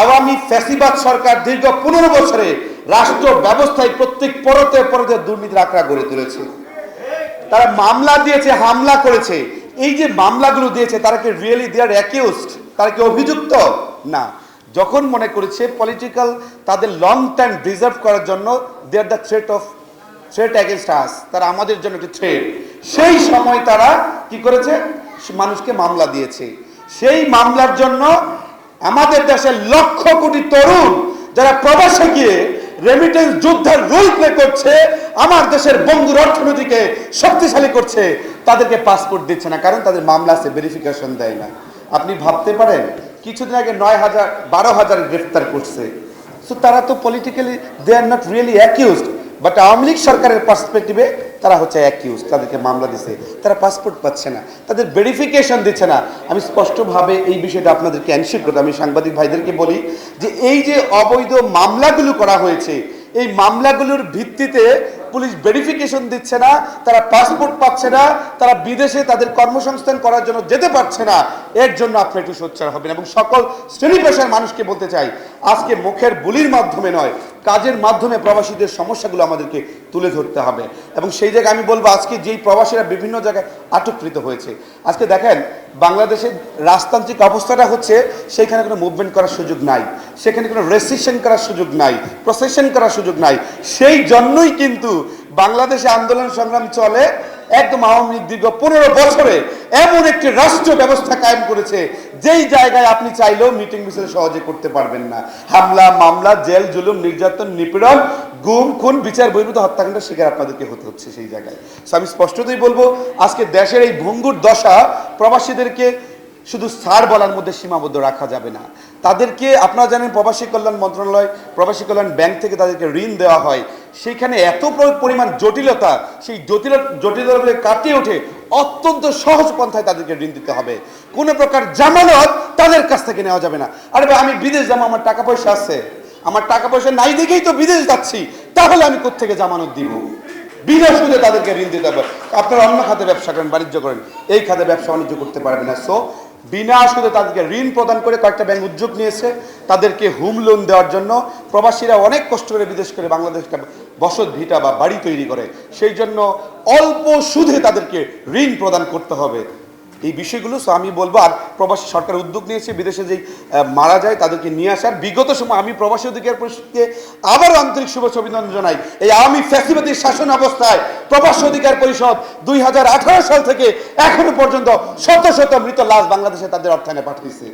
আওয়ামী ফ্যাসিবাদ সরকার দীর্ঘ পনেরো বছরে রাষ্ট্র ব্যবস্থায় প্রত্যেক পরতে পরতে দুর্নীতির আঁকড়া গড়ে তুলেছে। তারা মামলা দিয়েছে, হামলা করেছে। এই যে মামলাগুলো দিয়েছে, তারা কি রিয়েলি দে আর অ্যাকিউজড তারা কি অভিযুক্ত? না। যখন মনে করেছে পলিটিক্যাল তাদের লং টাইম ডিজার্ভ করার জন্য they are the threat of threat against us তারা আমাদের জন্য একটি থ্রেট সেই সময় তারা কি করেছে? মানুষকে মামলা দিয়েছে। সেই মামলার জন্য আমাদের দেশের লক্ষ কোটি তরুণ যারা প্রবাসে গিয়ে রেমিটেন্স যুদ্ধের রোল প্লে করছে, আমার দেশের বন্ধুর অর্থনীতিকে শক্তিশালী করছে, তাদেরকে পাসপোর্ট দিচ্ছে না, কারণ তাদের মামলা আছে ভেরিফিকেশন দেয় না। আপনি ভাবতে পারেন, কিছুদিন আগে নয় হাজার, বারো হাজার গ্রেফতার করছে। সো তারা তো politically they are not really accused but Awami League সরকারের পার্সপেক্টিভে তারা হচ্ছে অ্যাকিউজ তাদেরকে মামলা দিছে। তারা পাসপোর্ট পাচ্ছে না। তাদের ভেরিফিকেশন দিচ্ছে না। আমি স্পষ্টভাবে এই বিষয়টা আপনাদেরকে অ্যানসিওর করতে আমি সাংবাদিক ভাইদেরকে বলি যে এই যে অবৈধ মামলাগুলো করা হয়েছে, এই মামলাগুলোর ভিত্তিতে পুলিশ ভেরিফিকেশন দিচ্ছে না, তারা পাসপোর্ট পাচ্ছে না, তারা বিদেশে তাদের কর্মসংস্থান করার জন্য যেতে পারছে না, এর জন্য আপনি একটু সোচ্চার হবেন এবং সকল শ্রেণি পেশার মানুষকে বলতে চাই, আজকে মুখের বুলির মাধ্যমে নয়, কাজের মাধ্যমে প্রবাসীদের সমস্যাগুলো আমাদেরকে তুলে ধরতে হবে এবং সেই জায়গায় আমি বলব, আজকে যেই প্রবাসীরা বিভিন্ন জায়গায় আটককৃত হয়েছে, আজকে দেখেন বাংলাদেশের রাজতান্ত্রিক অবস্থাটা হচ্ছে সেখানে কোনো মুভমেন্ট করার সুযোগ নাই, সেখানে কোনো রেসিশন করার সুযোগ নাই প্রসেশন করার সুযোগ নাই। সেই জন্যই কিন্তু বাংলাদেশে আন্দোলন সংগ্রাম চলে একদম আওয়ামী লীগ দীর্ঘ পনেরো বছরে এমন একটি রাষ্ট্র ব্যবস্থা কায়েম করেছে, যেই জায়গায় আপনি চাইলেও মিটিং মিছিল সহজে করতে পারবেন না। হামলা, মামলা, জেল, জুলুম, নির্যাতন, নিপীড়ন, গুম, খুন, বিচার, বহির্ভূত হত্যাকাণ্ডের শিকার আপনাদেরকে হতে হচ্ছে সেই জায়গায়। আমি স্পষ্টতই বলব, আজকে দেশের এই ভঙ্গুর দশা প্রবাসীদেরকে শুধু সার বলার মধ্যে সীমাবদ্ধ রাখা যাবে না। তাদেরকে, আপনারা জানেন প্রবাসী কল্যাণ মন্ত্রণালয়, প্রবাসী কল্যাণ ব্যাংক থেকে তাদেরকে ঋণ দেওয়া হয়। সেখানে এত পরিমাণ জটিলতা, সেই জটিল জটিলতাগুলো কাটিয়ে ওঠে অত্যন্ত সহজ পন্থায় তাদেরকে ঋণ দিতে হবে। কোনো প্রকার জামানত তাদের কাছ থেকে নেওয়া যাবে না। আরে ভাই, আমি বিদেশ যাব, আমার টাকা পয়সা আছে। আমার টাকা পয়সা নাই দেখেই তো বিদেশ যাচ্ছি। তাহলে আমি কোত্থেকে জামানত দিব? বিনা সুদে তাদেরকে ঋণ দিতে হবে। আপনারা অন্য খাতে ব্যবসা করেন, বাণিজ্য করেন। এই খাতে ব্যবসা বাণিজ্য করতে পারবেন না। সো বিনা সুদে তাদেরকে ঋণ প্রদান করে কয়েকটা ব্যাংক উদ্যোগ নিয়েছে, তাদেরকে হোম লোন দেওয়ার জন্য। প্রবাসীরা অনেক কষ্ট করে বিদেশ করে বাংলাদেশটা বসত ভিটা বা বাড়ি তৈরি করে। সেই জন্য অল্প সুদে তাদেরকে ঋণ প্রদান করতে হবে। এই বিষয়গুলো সো আমি বলব, আর প্রবাসী সরকার উদ্যোগ নিয়েছে, বিদেশে যেই মারা যায় তাদেরকে নিয়ে আসার। বিগত সময় আমি প্রবাসী অধিকার পরিষদকে আবারও আন্তরিক শুভেচ্ছা অভিনন্দন জানাই। এই আওয়ামী ফ্যাসিবাদী শাসন অবস্থায় প্রবাসী অধিকার পরিষদ দুই হাজার আঠারো সাল থেকে এখনও পর্যন্ত শত শত মৃত লাশ বাংলাদেশে তাদের অর্থায়নে পাঠিয়েছে।